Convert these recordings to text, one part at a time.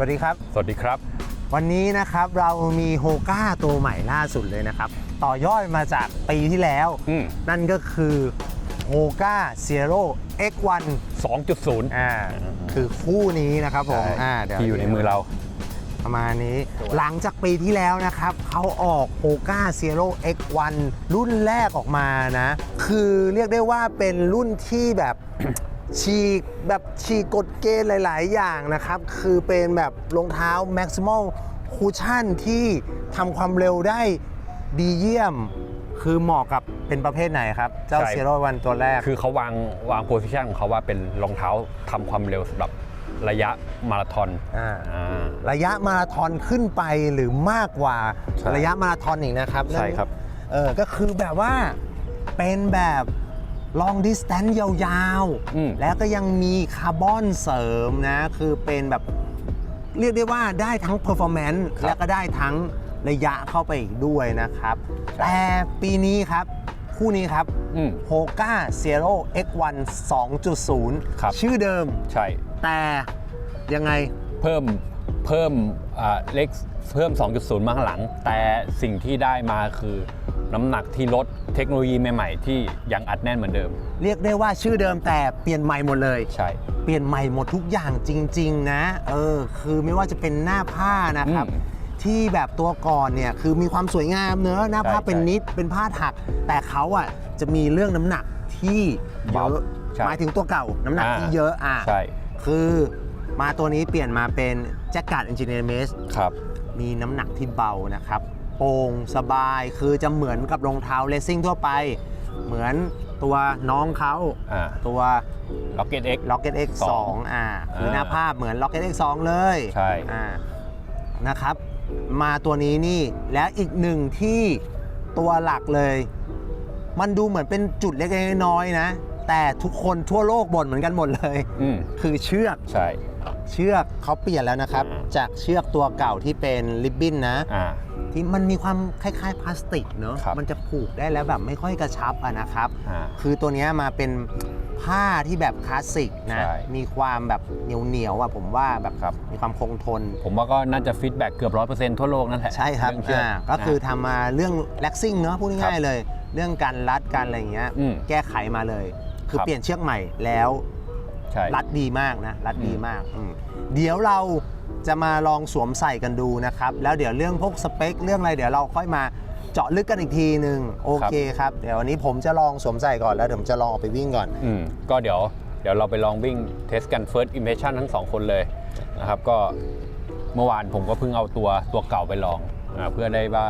วัสดีครับ สวัสดีครับ วันนี้นะครับเรามีโฮก้าตัวใหม่ล่าสุดเลยนะครับ ต่อยอดมาจากปีที่แล้ว อืม นั่นก็คือโฮก้าเซียโร่ X1 2.0 อ่าคือคู่นี้นะครับผมอ่าเดี๋ยวที่อยู่ในมือเรา ประมาณนี้สวยหลังจากปีที่แล้วนะครับเขาออกโ o ก้า Zero X1 รุ่นแรกออกมานะ คือเรียกได้ว่าเป็นรุ่นที่แบบ ฉีกแบบฉีกกฎเกณฑ์หลาย ๆ อย่างนะครับ คือเป็นแบบรองเท้า Maximal Cushion ที่ทำความเร็วได้ดีเยี่ยม คือเหมาะกับเป็นประเภทไหนครับ เจ้าใช่ Zero One ตัวแรก คือเขาวางวางโพสิชันของเขาว่าเป็นรองเท้าทำความเร็วสำหรับระยะมาราธอนอ่า อ่า ระยะมาราธอนขึ้นไปหรือมากกว่าใช่ระยะมาราธอนอีกนะครับใช่ครับเออก็คือแบบว่าเป็นแบบ long distance ยาวอืม ๆ แล้วก็ยังมีคาร์บอนเสริมนะ คือเป็นแบบเรียกได้ว่าได้ทั้ง performance และก็ได้ทั้งระยะเข้าไปอีกด้วยนะครับแต่ปีนี้ครับ คู่นี้ครับอืม h o k a Zero X1 2.0ครับชื่อเดิม ใช่ แต่ยังไง เพิ่มเพิ่มอ่าเล็กเพิ่ม 2.0 มาข้างหลัง แต่สิ่งที่ได้มาคือ น้ำหนักที่ลดเทคโนโลยีใหม่ๆ ที่ยังอัดแน่นเหมือนเดิม เรียกได้ว่าชื่อเดิมแต่เปลี่ยนใหม่หมดเลย ใช่ เปลี่ยนใหม่หมดทุกอย่างจริง ๆ นะ เออ คือไม่ว่าจะเป็นหน้าผ้านะครับ อืมที่แบบตัวก่อนเนี่ยคือมีความสวยงามเนอะหน้าผ้าใช่เป็นนิดเป็นผ้าถัก แต่เขาอะจะมีเรื่องน้ำหนักที่เยอะเบาใช่หมายถึงตัวเก่าน้ำหนักอ่า ที่เยอะอะใช่คือมาตัวนี้เปลี่ยนมาเป็นแจ็คการ์ดเอนจิเนียร์เมส ครับ มีน้ำหนักที่เบานะครับ โปร่งสบายคือจะเหมือนกับรองเท้าเลสซิ่งทั่วไป เหมือนตัวน้องเขาอ่า ตัว Rocket X Rocket X สอง2อ่าคืออ่าหน้าภาพเหมือน Rocket X 2เลยใช่ อ่านะครับ มาตัวนี้นี่และอีกหนึ่งที่ตัวหลักเลย มันดูเหมือนเป็นจุดเล็กๆน้อยๆนะ แต่ทุกคนทั่วโลกบ่นเหมือนกันหมดเลย อืมคือเชือกใช่เชือกเขาเปลี่ยนแล้วนะครับอ่าจากเชือกตัวเก่าที่เป็นริบบิ้นนะ อ่า ที่มันมีความคล้ายๆพลาสติกเนอะครับมันจะผูกได้แล้วแบบไม่ค่อยกระชับอะนะครับ อ่าคือตัวเนี้ยมาเป็นผ้าที่แบบคลาสสิกนะ ใช่มีความแบบเหนียวเหนียวๆอะผมว่าแบบครับ มีความคงทน ผมว่าก็น่าจะฟีดแบ็กเกือบร้อยเปอร์เซ็นต์ทั่วโลกนั่นแหละใช่ครับเองเชือกอ่าก็คือนะ ทำมาเรื่องแล็กซิ่งเนอะพูดง่ายๆเลย เรื่องการรัดการอะไรอย่างเงี้ย อืม แก้ไขมาเลย คือครับ เปลี่ยนเชือกใหม่แล้ว ใช่ รัดดีมากนะ รัดดีอืมมากอืมเดี๋ยวเราจะมาลองสวมใส่กันดูนะครับ แล้วเดี๋ยวเรื่องพวกสเปค เรื่องอะไรเดี๋ยวเราค่อยมาเจาะลึกกันอีกทีหนึ่งโอเคครับ เดี๋ยววันนี้ผมจะลองสวมใส่ก่อนแล้วเดี๋ยวผมจะลองออกไปวิ่งก่อน อืมก็เดี๋ยวเดี๋ยวเราไปลองวิ่งเทสกัน First Impression ทั้งสองคนเลยนะครับก็เมื่อวานผมก็เพิ่งเอาตัวตัวเก่าไปลองนะเพื่อได้ว่า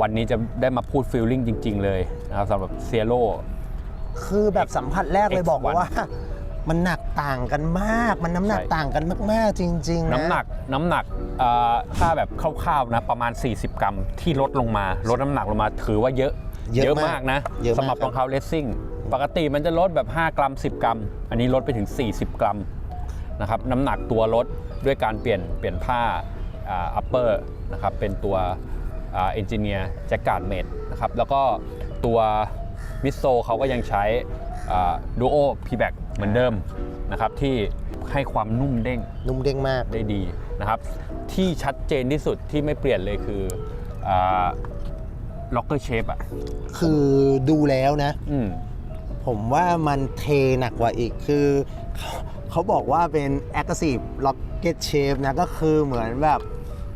วันนี้จะได้มาพูดฟีลลิ่งจริง ๆ เลยนะครับสำหรับเซียโคือแบบสัมผัสแรกเลย X1 บอกว่า มันหนักต่างกันมาก มันน้ำหนักใช่ ต่างกันมาก ๆ จริง ๆ นะ น้ำหนักน้ำหนักเอ่อถ้าแบบคร่าวๆนะประมาณ 40 กรัมที่ลดลงมาลดน้ำหนักลงมาถือว่าเยอะเยอะมากมากนะเยอะมากสำหรับ รองเท้าเลสซิ่งปกติมันจะลดแบบ 5 กรัม 10 กรัม อันนี้ลดไปถึง 40 กรัมนะครับน้ำหนักตัวลดด้วยการเปลี่ยนเปลี่ยนผ้าอัปเปอร์นะครับเป็นตัวเอนจิเนียร์แจ็คการ์ดเมดนะครับแล้วก็ตัว มิสโซเขาก็ยังใช้ดูโอพีแบกเหมือนเดิมนะครับที่ให้ความนุ่มเด้ง นุ่มเด้งมากได้ดีนะครับ ที่ชัดเจนที่สุดที่ไม่เปลี่ยนเลยคือล็อกเกอร์เชฟอะ คือดูแล้วนะอืมผมว่ามันเทหนักกว่าอีกคือเขาเขาบอกว่าเป็น aggressive rocket shape นะก็คือเหมือนแบบ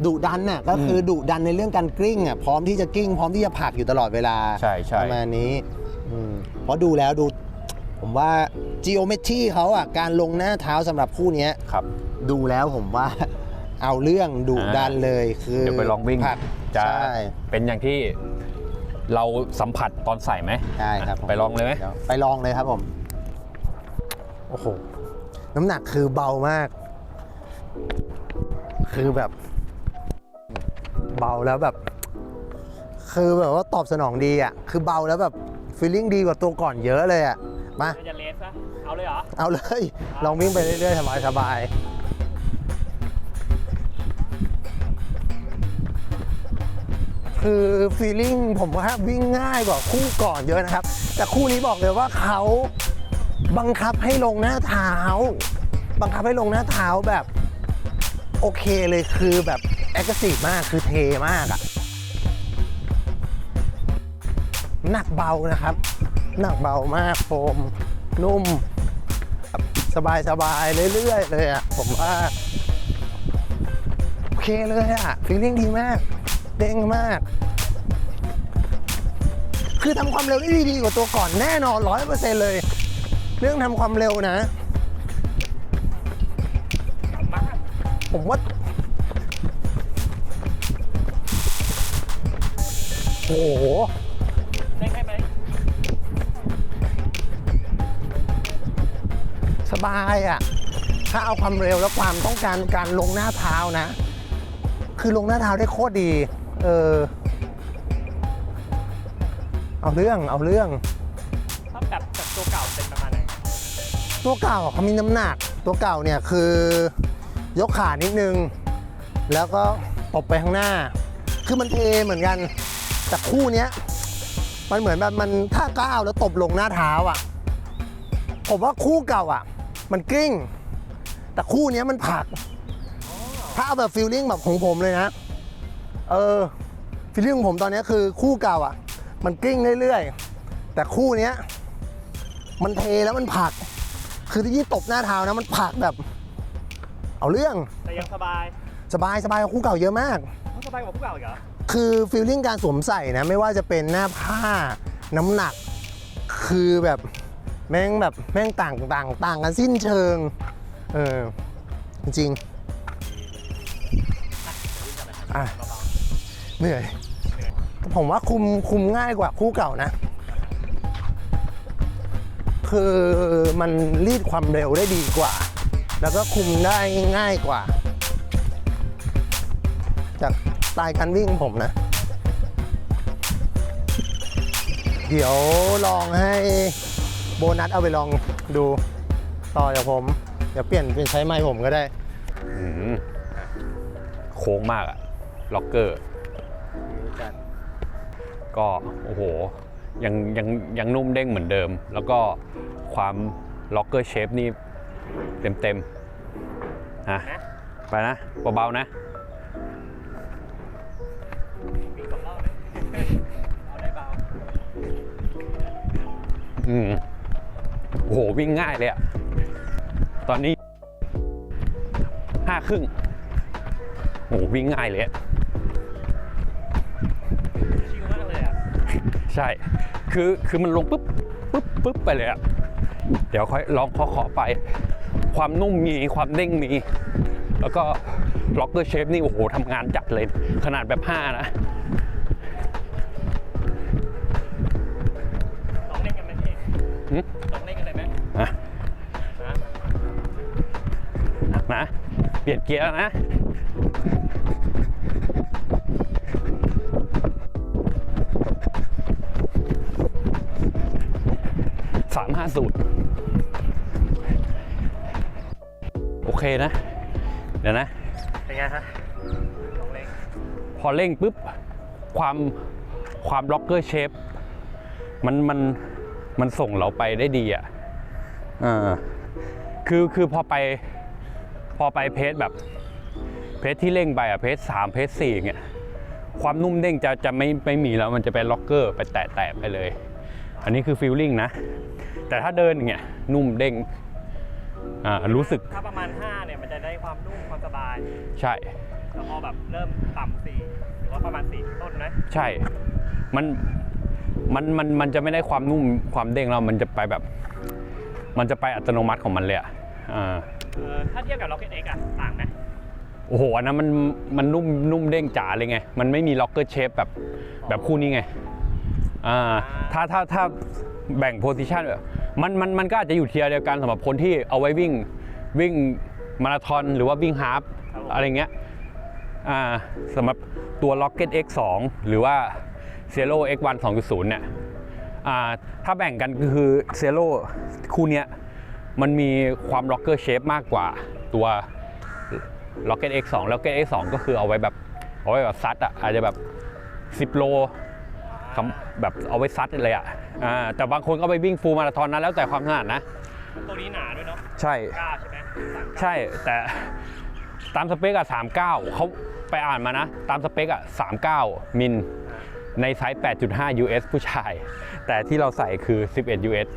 ดุดันน่ะก็คือดุดันในเรื่องการกลิ้งอะพร้อมที่จะกลิ้งพร้อมที่จะผลักอยู่ตลอดเวลาใช่ใช่ ประมาณนี้อืมเพราะดูแล้วดู ผมว่า geometry เขาอะการลงหน้าเท้าสำหรับคู่เนี้ย ครับ ดูแล้วผมว่า เอาเรื่องดุดันเลยคือเดี๋ยวไปลองวิ่งผลักจะใช่เป็นอย่างที่เราสัมผัสตอนใส่ไหม ได้ครับผมไปลองเลยไหม ดี๋วไปลองเลยครับผม โอ้โห น้ำหนักคือเบามาก คือแบบ เบาแล้วแบบ คือแบบว่าตอบสนองดีอะ คือเบาแล้วแบบฟีลลิ่งดีกว่าตัวก่อนเยอะเลยอะ มา จะเลสปะเอาเลยเหรอ เอาเลย ลองวิ่งไปเรื่อยๆ สบายๆคือฟีลลิ่งผมว่าวิ่งง่ายกว่าคู่ก่อนเยอะนะครับ แต่คู่นี้บอกเลยว่าเขาบังคับให้ลงหน้าเท้า บังคับให้ลงหน้าเท้าแบบโอเคเลยคือแบบ แอคทีฟมากคือเทมากอะหนักเบานะครับ หนักเบามากโฟมนุ่ม สบายสบายเรื่อยๆเลยอะผมว่าโอเคเลยอะฟีลลิ่งดีมาก เด้งมาก คือทำความเร็วได้ดีกว่าตัวก่อนแน่นอนร้อยเปอร์เซ็นต์เลย เรื่องทำความเร็วนะ ผมว่า โอ้โหได้ไหมสบายอะ่ะ ถ้าเอาความเร็วและความต้องการการลงหน้าเท้านะ คือลงหน้าเท้าได้โคตรดี เออ เอาเรื่อง เอาเรื่องถ้าแบบแบบตัวเก่าเป็นประมาณไหน ตัวเก่าเขามีน้ำหนัก ตัวเก่าเนี่ยคือยกขานิดนึง แล้วก็ตบไปข้างหน้า คือมันเทเหมือนกัน แต่คู่เนี้ยมันเหมือนแบบมันถ้าก้าวแล้วตบลงหน้าเท้าอะ ผมว่าคู่เก่าอะ มันกลิ้ง แต่คู่เนี้ยมันผลัก ถ้าเอาแบบฟีลลิ่งแบบของผมเลยนะ เออฟีลลิ่งของผมตอนเนี้ยคือคู่เก่าอะ มันกลิ้งเรื่อยๆ แต่คู่เนี้ยมันเทแล้วมันผลัก คือที่ยี่ตบหน้าเท้านะมันผลักแบบ เอาเรื่องแต่ยังสบาย สบายสบายกว่าคู่เก่าเยอะมากเขาสบายกว่าพวกเก่าอีกเหรอ คือฟีลลิ่งการสวมใส่นะไม่ว่าจะเป็นหน้าผ้าน้ำหนัก คือแบบแม่งแบบแม่งต่างต่างต่างกันสิ้นเชิง เออ จริงอะเหนื่อย ผมว่าคุมคุมง่ายกว่าคู่เก่านะ คือมันรีดความเร็วได้ดีกว่า แล้วก็คุมได้ง่ายกว่า ไตล์การวิ่งของผมนะ เดี๋ยวลองให้โบนัสเอาไปลองดูต่อจากผม เดี๋ยวเปลี่ยนเป็นใช้ไม้ผมก็ได้ โค้งมากอะล็อกเกอร์ ก็โอ้โห ยังยังยังนุ่มเด้งเหมือนเดิม แล้วก็ความล็อกเกอร์เชฟนี่เต็มเต็มนะ ไปนะ เบาๆนะ อืมโอ้โหวิ่งง่ายเลยอะตอนนี้ห้าครึ่งโอ้โหวิ่งง่ายเลยอะชิลมากเลยอะใช่ คือคือมันลงปุ๊บปุ๊บปุ๊บไปเลยอะเดี๋ยวค่อยลองเคาะๆไป ความนุ่มมีความเด้งมี แล้วก็ล็อกเกอร์เชฟนี่โอ้โหทำงานจัดเลย ขนาดแบบห้านะ เปลี่ยนเกียร์แล้วนะสามห้าสูตรโอเคนะ เดี๋ยวนะ เป็นไงฮะต้องเล่นพอเร่งปุ๊บ ความความล็อกเกอร์เชฟมันมันมันส่งเราไปได้ดีอะอ่าคือคือพอไป พอไปเพจแบบ เพจที่เร่งไปอะเพจสามเพจสี่เงี้ยความนุ่มเด้งจะจะไม่ไม่มีแล้วมันจะเป็นล็อกเกอร์ไปแตะแตะไปเลย อันนี้คือฟีลลิ่งนะ แต่ถ้าเดินอย่างเงี้ยนุ่มเด้งอ่ารู้สึกถ้าประมาณ5เนี่ยมันจะได้ความนุ่มความสบาย ใช่แต่พอแบบเริ่มต่ำสี่หรือว่าประมาณสี่ต้นนะใช่ มันมันมันมันจะไม่ได้ความนุ่มความเด้งแล้วมันจะไปแบบ มันจะไปอัตโนมัติของมันเลยอะอ่า เออถ้าเทียบกับ Rocket X อะ ต่างไหมโอ้โหอันนั้นมันมันนุ่มนุ่มเด้งจ๋าเลยไง มันไม่มีล็อกเกอร์เชฟแบบแบบคู่นี้ไงอ่าถ้าถ้าถ้าแบ่งโพซิชันมันมันมันก็อาจจะอยู่เทียร์เดียวกันสำหรับคนที่เอาไว้วิ่งวิ่งมาราธอนหรือว่าวิ่งฮาล์ฟอะไรเงี้ยอ่าสำหรับตัว Rocket X2 หรือว่า Zero X1 2.0 เนี่ยอ่าถ้าแบ่งกันก็คือ Zero คู่เนี้ย มันมีความ Rocker Shape มากกว่าตัว Rocket X2 แล้ว Rocket X2 ก็คือเอาไว้แบบเอาไว้แบบซัดอะอาจจะแบบ 10 โลคำแบบเอาไว้ซัดเลยอะอ่าแต่บางคนก็ไปวิ่งฟูลมาราธอนนะแล้วแต่ความถนัดนะ ตัวนี้หนาด้วยเนาะใช่กล้าใช่ไหมสั่งกล้าใช่แต่ตามสเปคอะ39เขาไปอ่านมานะ ตามสเปคอะ39 มิลในไซส์ 8.5 US ผู้ชาย แต่ที่เราใส่คือ 11 US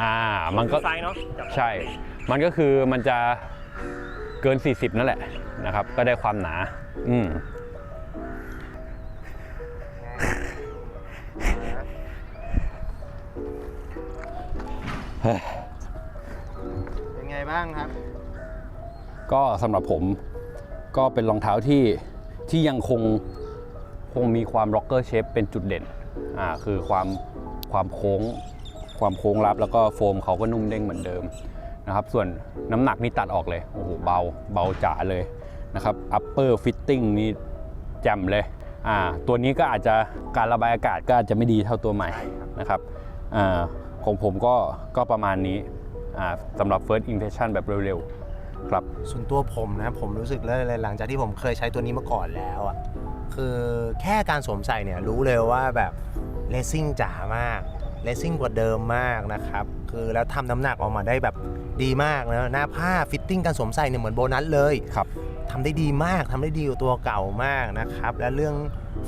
อ่ามันก็ไซส์เนาะจับใช่ มันก็คือมันจะเกิน 40 นั่นแหละนะครับ ก็ได้ความหนา อืมเป็นไงบ้างครับ ก็สำหรับผมก็เป็นรองเท้าที่ที่ยังคงคงมีความร็อกเกอร์เชฟเป็นจุดเด่นอ่าคือความความโค้ง ความโค้งรับแล้วก็โฟมเขาก็นุ่มเด้งเหมือนเดิมนะครับส่วนน้ำหนักนี่ตัดออกเลยโอ้โหเบาเบาจ๋าเลยนะครับ upper fitting นี่แจ่มเลยอ่าตัวนี้ก็อาจจะการระบายอากาศก็อาจจะไม่ดีเท่าตัวใหม่นะครับอ่าของผมก็ก็ประมาณนี้อ่าสำหรับ first impression แบบเร็วๆครับส่วนตัวผมนะผมรู้สึกเลยหลังจากที่ผมเคยใช้ตัวนี้มาก่อนแล้วอะคือแค่การสวมใส่เนี่ยรู้เลยว่าแบบเลสซิ่งจ๋ามาก เลสซิ่งกว่าเดิมมากนะครับคือแล้วทำน้ำหนักออกมาได้แบบดีมากนะหน้าผ้าฟิตติ้งการสวมใส่เนี่ยเหมือนโบนัสเลยครับทำได้ดีมากทำได้ดีกว่าตัวเก่ามากนะครับ และเรื่อง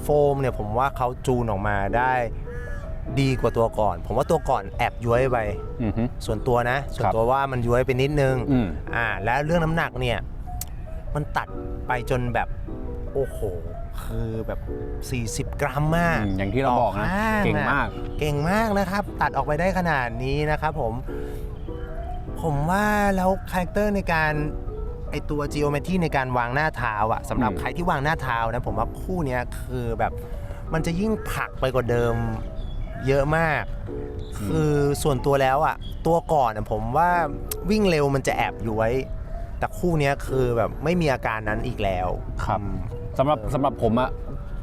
โฟมเนี่ยผมว่าเขาจูนออกมาได้ดีกว่าตัวก่อน ผมว่าตัวก่อนแอบย้วยไปอือฮึส่วนตัวนะ ส่วนครับตัวว่ามันย้วยไปนิดนึงอืมอ่า แล้วเรื่องน้ำหนักเนี่ย มันตัดไปจนแบบ โอ้โห คือแบบ 40 กรัมมากอืมอย่างที่เราบอกนะข้งเก่งมาก เก่งมากนะครับ ตัดออกไปได้ขนาดนี้นะครับผม ผมว่าแล้วคาแรคเตอร์ในการไอตัว geometry ในการวางหน้าเท้าอะสำหรับอืม ใครที่วางหน้าเท้านะ ผมว่าคู่เนี้ยคือแบบมันจะยิ่งผลักไปกว่าเดิมเยอะมาก คือส่วนตัวแล้วอะตัวก่อนอะผมว่าวิ่งเร็วมันจะแอบย้วย แต่คู่เนี้ยคือแบบไม่มีอาการนั้นอีกแล้ว ครับ อืม สำหรับสำหรับผมอะ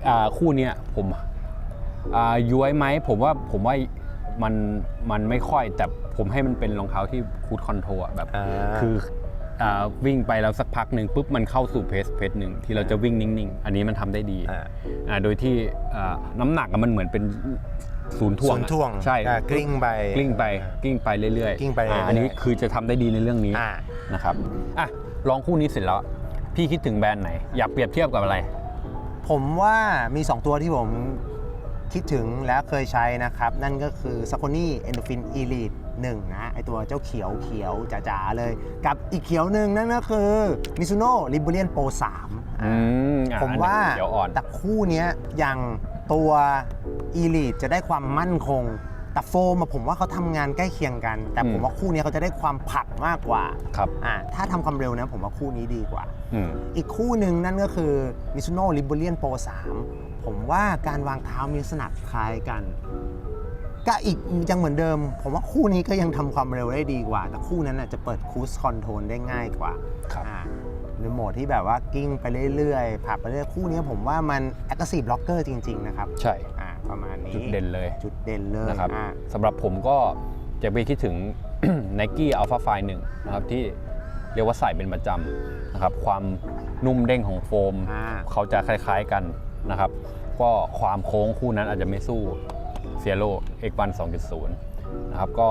อ่าคู่เนี้ยผมอ่าย้วยไหมผมว่าผมว่ามันมันไม่ค่อยแต่ผมให้มันเป็นรองเท้าที่คูดคอนโทรลแบบอ่า คืออ่าวิ่งไปแล้วสักพักหนึ่งปุ๊บมันเข้าสู่เพสเพสหนึ่งที่เราจะวิ่งนิ่งๆ อันนี้มันทำได้ดีอ่า อ่าโดยที่อ่าน้ำหนักอะมันเหมือนเป็นศูนย์ถ่วงศูนย์อะถ่วงใช่อ่ากลิ้งไปกลิ้งไปกลิ้งไปเรื่อยๆกลิ้งไปเรื่อยๆาอันนี้คือจะทำได้ดีในเรื่องนี้ อ่า นะครับ อะ ลองคู่นี้เสร็จแล้ว พี่คิดถึงแบรนด์ไหน อยากเปรียบเทียบกับอะไร ผมว่ามี 2 ตัวที่ผมคิดถึงและเคยใช้นะครับ นั่นก็คือ s a c o n y Endorphin Elite 1นะไอตัวเจ้าเขียวเขียวจ๋าๆเลย กับอีกเขียวหนึ่งนั่นก็คือ Mizuno Liberian Pro 3อืมอะผมว่าอันนี้เดี๋ยวอ่อนแต่คู่เนี้ยอย่างตัว Elite จะได้ความมั่นคงแต่โฟมอะผมว่าเขาทำงานใกล้เคียงกัน แต่ผมว่าคู่เนี้ยเขาจะได้ความผลักมากกว่าครับอ่าถ้าทำความเร็วนะผมว่าคู่นี้ดีกว่า อืมอีกคู่หนึ่งนั่นก็คือ Mizuno Liberian Pro 3ผมว่าการวางเท้ามีลักษณะคล้ายกัน ก็อีกยังเหมือนเดิม ผมว่าคู่นี้ก็ยังทำความเร็วได้ดีกว่า แต่คู่นั้นน่ะจะเปิดคูสคอนโทรลได้ง่ายกว่าครับอ่าในโหมดที่แบบว่ากิ้งไปเรื่อยๆผับไปเรื่อยคู่นี้ผมว่ามัน aggressive blocker จริง ๆ นะครับ ใช่อ่าประมาณนี้จุดเด่นเลยจุดเด่นเลยนะครับอ่าสำหรับผมก็จะไปคิดถึง Nike Alpha Fly 1นะครับที่ เรียกว่าใส่เป็นประจำนะครับความนุ่มเด้งของโฟมอ่า เขาจะคล้ายๆกันนะครับ ก็ความโค้งคู่นั้นอาจจะไม่สู้ c i e l o X1 2.0 นะครับก็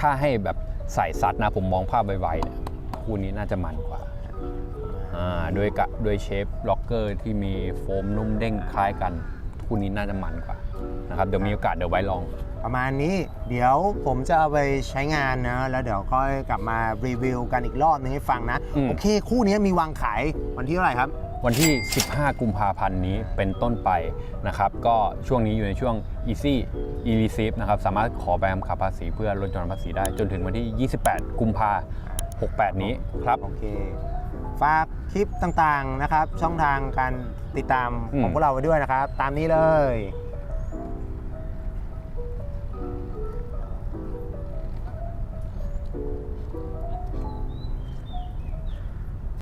ถ้าให้แบบใส่ซัดนะผมมองภาพไวๆเนี่ยคู่นี้น่าจะมันกว่าอ่าโดยกะโดยเชฟล็อกเกอร์ที่มีโฟมนุ่มเด้งคล้ายกัน คู่นี้น่าจะมันกว่านะครับเดี๋ยวมีโอกาสเดี๋ยวไว้ลอง ประมาณนี้เดี๋ยวผมจะเอาไปใช้งานนะ แล้วเดี๋ยวก็กลับมารีวิวกันอีกรอบนึงให้ฟังนะ อืม โอเค คู่นี้มีวางขายวันที่เท่าไหร่ครับ วันที่ 15 กุมภาพันธ์นี้เป็นต้นไปนะครับ ก็ช่วงนี้อยู่ในช่วง easy e receive นะครับ สามารถขอใบกำกับภาษีเพื่อลดหย่อนภาษีได้จนถึงวันที่ 28 กุมภา68 นี้ครับ โอเค ฝากคลิปต่างๆนะครับ ช่องทางการติดตามอืมของพวกเราไว้ด้วยนะครับ ตามนี้เลย